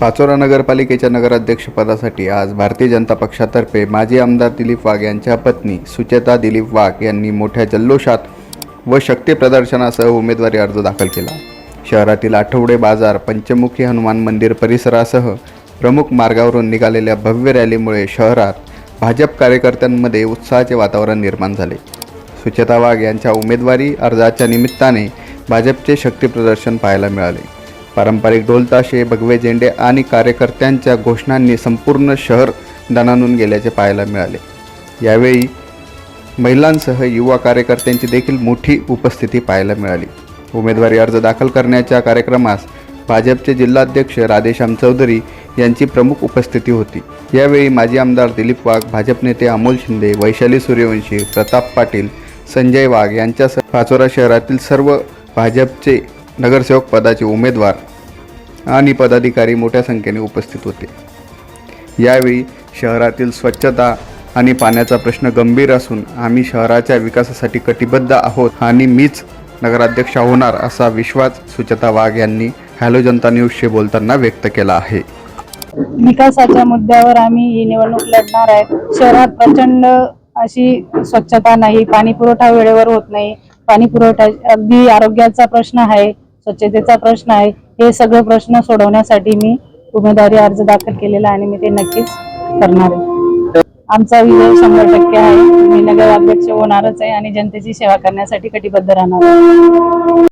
पाचोरा नगरपालिकेच्या नगराध्यक्षपदासाठी आज भारतीय जनता पक्षातर्फे माजी आमदार दिलीप वाघ यांच्या पत्नी सुचेता दिलीप वाघ यांनी मोठ्या जल्लोषात व शक्ती प्रदर्शनासह उमेदवारी अर्ज दाखल केला. शहरातील आठवडे बाजार पंचमुखी हनुमान मंदिर परिसरासह प्रमुख मार्गावरून निघालेल्या भव्य रॅलीमुळे शहरात भाजप कार्यकर्त्यांमध्ये उत्साहाचे वातावरण निर्माण झाले. सुचेता वाघ यांच्या उमेदवारी अर्जाच्या निमित्ताने भाजपचे शक्तीप्रदर्शन पाहायला मिळाले. पारंपरिक ढोलताशे भगवे झेंडे आणि कार्यकर्त्यांच्या घोषणांनी संपूर्ण शहर दणानून गेल्याचे पाहायला मिळाले. यावेळी महिलांसह युवा कार्यकर्त्यांची देखील मोठी उपस्थिती पाहायला मिळाली. उमेदवारी अर्ज दाखल करण्याच्या कार्यक्रमास भाजपचे जिल्हाध्यक्ष राधेश्याम चौधरी यांची प्रमुख उपस्थिती होती. यावेळी माजी आमदार दिलीप वाघ भाजप नेते अमोल शिंदे वैशाली सूर्यवंशी प्रताप पाटील संजय वाघ यांच्यासह पाचोरा शहरातील सर्व भाजपचे नगरसेवक पदाचे उमेदवार आणि पदाधिकारी मोठ्या संख्येने उपस्थित होते. यावेळी शहरातील स्वच्छता आणि पाण्याचा प्रश्न गंभीर असून आम्ही शहराच्या विकासासाठी कटिबद्ध आहोत आणि मीच नगराध्यक्ष होणार असा विश्वास सुचेता वाघ यांनी हॅलो जनता न्यूजशी बोलताना व्यक्त केला आहे. विकासाच्या मुद्द्यावर आम्ही ही निवडणूक लढणार आहे. शहरात प्रचंड अशी स्वच्छता नाही पाणी पुरवठा वेळेवर होत नाही. पाणी पुरवठा अगदी आरोग्याचा प्रश्न आहे. स्वच्छतेचा प्रश्न आहे. हे सगळे प्रश्न सोडवण्यासाठी मी उमेदवारी अर्ज दाखल केलेला आणि मी ते नक्कीच करणार आहे. आमचा विजय शंभर टक्के आहे. मी नगराध्यक्ष होणारच आहे आणि जनतेची सेवा करण्यासाठी कटिबद्ध राहणार आहे.